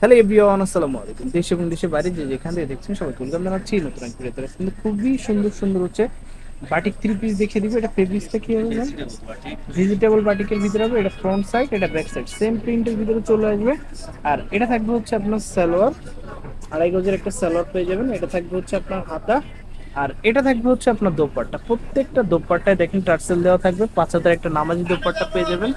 Hello everyone, আসসালামু আলাইকুম। দেশ এবং দেশের বাইরে যে যেখান থেকে দেখছেন সবাই ওয়েলকাম জানাচ্ছি নতুন এক ভিডিওতে। কিন্তু খুবই সুন্দর সুন্দর হচ্ছে বাটিক থ্রি পিস দেখিয়ে দিবে। এটা ফেব্রিক্সটা কি হবে ভেজিটেবল বাটিকের ভিতরে হবে, এটা ফ্রন্ট সাইড এটা ব্যাক সাইড সেম প্রিন্টের ভিতরে চলে আসবে। আর এটা থাকবে হচ্ছে আপনার সালোয়ার। আড়াই গজের একটা সালোয়ার পেয়ে যাবেন। এটা থাকবে হচ্ছে আপনার হাতা। আর এটা থাকবে হচ্ছে আপনার দোপাট্টা। প্রত্যেকটা দোপাট্টায় দেখেন টার্সেল দেওয়া থাকবে। পাঁচ হাজার একটা নামাজি দোপাট্টা পেয়ে যাবেন।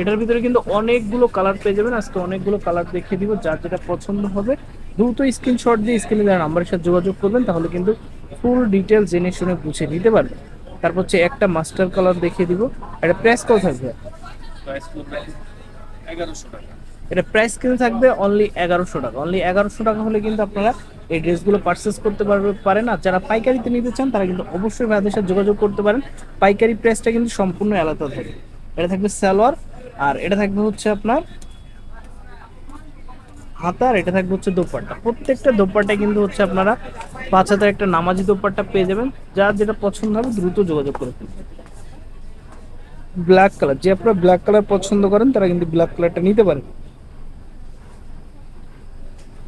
এটার ভিতরে কিন্তু অনেকগুলো কালার পেয়ে যাবেন। আজকে অনেকগুলো কালার দেখিয়ে দিব যার যেটা পছন্দ হবে। দ্রুত স্ক্রিনশট দিয়ে স্ক্রিনে দেওয়া নাম্বারের সাথে যোগাযোগ করবেন তাহলে কিন্তু ফুল ডিটেল জেনে শুনে বুঝে নিতে পারবেন। তারপর হচ্ছে একটা মাস্টার কালার দেখিয়ে দিব। এটা প্রাইস কত থাকবে? এটা প্রাইস কিন্তু থাকবে অনলি এগারোশো টাকা। অনলি এগারোশো টাকা হলে কিন্তু আপনারা এই ড্রেসগুলো পারচেস করতে পারবে পারেন। আর যারা পাইকারিতে নিতে চান তারা কিন্তু অবশ্যই ভাইদের সাথে যোগাযোগ করতে পারেন। পাইকারি প্রাইসটা কিন্তু সম্পূর্ণ আলাদা থাকে এটা থাকবে সালোয়ার। আর এটা থাকবে হচ্ছে আপনার হাতা, আর এটা থাকবে হচ্ছে দোপাট্টা। প্রত্যেকটা দোপাট্টায় কিন্তু হচ্ছে আপনারা পাঁচ হাজার একটা নামাজি দোপাট্টা পেয়ে যাবেন। যার যেটা পছন্দ হবে দ্রুত যোগাযোগ করে ব্ল্যাক কালার, যে আপনারা ব্ল্যাক কালার পছন্দ করেন, তারা কিন্তু ব্ল্যাক কালারটা নিতে পারেন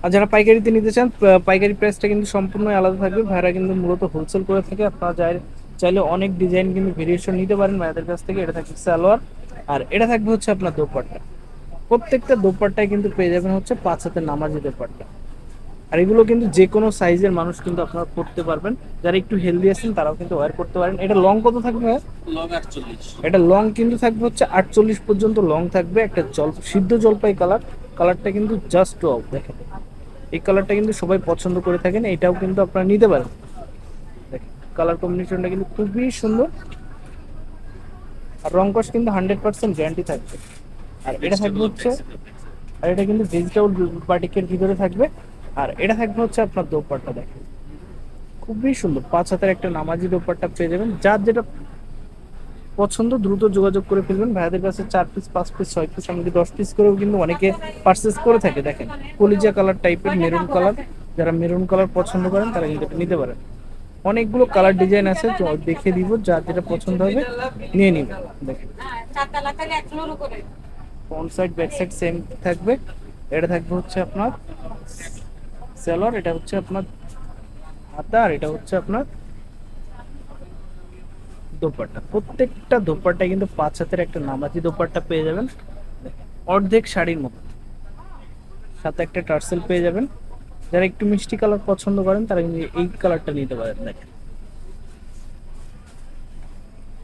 আর যারা পাইকারিতে নিতে চান পাইকারি প্রাইসটা কিন্তু সম্পূর্ণ আলাদা থাকবে। ভাইরা কিন্তু মূলত হোলসেল করে থাকে। আপনারা চাই- চাইলে অনেক ডিজাইন কিন্তু ভেরিয়েশন নিতে পারেন। ভাইদের কাছ থেকে এটা থাকবে সালোয়ার। আর এটা থাকবে হচ্ছে আপনার দোপাট্টা। প্রত্যেকটা দোপাট্টায় কিন্তু পেয়ে যাবেন হচ্ছে পাঁচ হাতের নামাজি দোপাট্টা। আর এগুলো কিন্তু যে কোনো সাইজের মানুষ কিন্তু আপনারা পড়তে পারবেন। যারা একটু হেলদি আছেন তারাও কিন্তু ওয়্যার করতে পারেন। এটা লং কত থাকবে ভাইয়া? লং আটচল্লিশ। এটা লং কিন্তু থাকবে হচ্ছে আটচল্লিশ পর্যন্ত লং থাকবে। একটা জল সিদ্ধ জলপাই কালার কালারটা কিন্তু জাস্ট অফ দেখেন। এই কালারটা কিন্তু সবাই পছন্দ করে থাকেন। এটাও কিন্তু আপনারা নিতে পারেন। দেখেন কালার কম্বিনেশনটা কিন্তু খুবই সুন্দর। আর রং কস কিন্তু হান্ড্রেড পার্সেন্ট গ্যারান্টি থাকবে। আর এটা থাকবে হচ্ছে আর এটা কিন্তু ভেজিটেবল বাটিকের ভিতরে থাকবে। আর এটা থাকবে হচ্ছে আপনার দোপাট্টা দেখেন। খুবই সুন্দর। পাঁচ হাতের একটা নামাজি দোপাট্টা পেয়ে যাবেন। যার যেটা পছন্দ দ্রুত যোগাযোগ করে ফেলবেন। ভাইয়াদের কাছে চার পিস পাঁচ পিস ছয় পিস এমনকি দশ পিস করেও কিন্তু অনেকে পারচেস করে থাকে। দেখেন কলিজা কালার টাইপের মেরুন কালার যারা মেরুন কালার পছন্দ করেন তারা কিন্তু নিতে পারেন। অনেকগুলো কালার ডিজাইন আছে দেখে দিব যার যেটা পছন্দ হবে, নিয়ে নিবেন দেখেন। Front side back side same থাকবে। এটা থাকবে হচ্ছে আপনার সেলর এটা হচ্ছে আপনার হাতা, আর এটা হচ্ছে আপনার দোপাট্টা। প্রত্যেকটা দোপাট্টায় কিন্তু পাঁচ হাতের একটা নামাজি দোপাট্টা পেয়ে যাবেন। অর্ধেক শাড়ির মতো। সাথে একটা টার্সেল পেয়ে যাবেন। যারা একটু মিষ্টি কালার পছন্দ করেন, তারা কিন্তু এই কালারটা নিতে পারেন, দেখেন।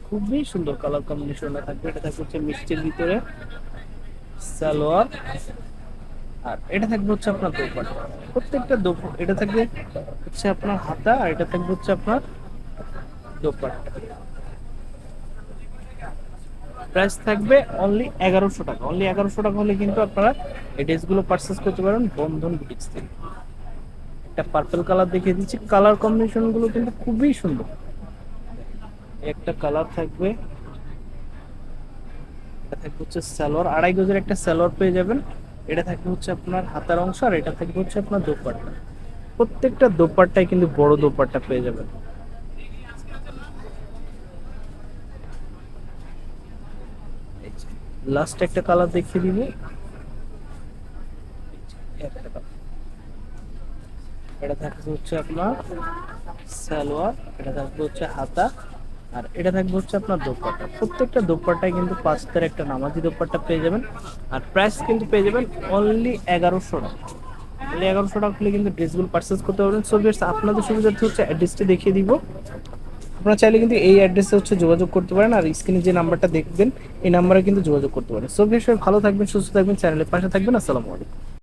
খুবই সুন্দর কালার কম্বিনেশনটা থাকবে। এটা থাকবে হচ্ছে মিষ্টির ভিতরে সালোয়ার। আর এটা থাকবে হচ্ছে আপনার দোপাট্টা প্রত্যেকটা দোপ এটা থাকবে হচ্ছে আপনার হাতা, আর এটা থাকবে হচ্ছে আপনার দোপাট্টা প্রাইস থাকবে অনলি এগারোশো টাকা। অনলি এগারোশো টাকা হলে কিন্তু আপনারা এই ড্রেসগুলো পারচেস করতে পারেন বন্ধন বুটিক্স থেকে। একটা পার্পল কালার দেখিয়ে দিচ্ছি। কালার কম্বিনেশনগুলো কিন্তু খুবই সুন্দর। একটা কালার থাকবে। এটা থাকবে হচ্ছে সালোয়ার। আড়াই গজের একটা সালোয়ার পেয়ে যাবেন। এটা থাকবে হচ্ছে আপনার হাতার অংশ আর এটা থাকবে হচ্ছে আপনার দোপাট্টা। প্রত্যেকটা দোপাট্টায় কিন্তু বড় দোপাট্টা পেয়ে যাবেন। লাস্ট একটা কালার দেখিয়ে দিব। একটা colour। এটা থাকবে হচ্ছে আপনার সালোয়ার, এটা থাকবে হচ্ছে হাতা, আর এটা থাকবে হচ্ছে আপনার দোপাট্টা। প্রত্যেকটা দোপাট্টায় কিন্তু পাঁচ হাজার একটা নামাজি দোপাট্টা পেয়ে যাবেন, আর প্রাইস কিন্তু পেয়ে যাবেন অনলি এগারোশো টাকা। অনলি এগারোশো টাকা হলে কিন্তু ড্রেসগুলো পারচেস করতে পারবেন। সো ভিউয়ার্স আপনাদের সুবিধার্থে হচ্ছে অ্যাড্রেসটি দেখিয়ে দিব। আপনারা চাইলে কিন্তু এই অ্যাড্রেসে হচ্ছে যোগাযোগ করতে পারেন, আর স্ক্রিনে যে নাম্বারটা দেখবেন, এই নাম্বারে কিন্তু যোগাযোগ করতে পারেন। সো ভিউয়ার্স ভালো থাকবেন, সুস্থ থাকবেন চ্যানেলের পাশে থাকবেন, আসসালামু আলাইকুম।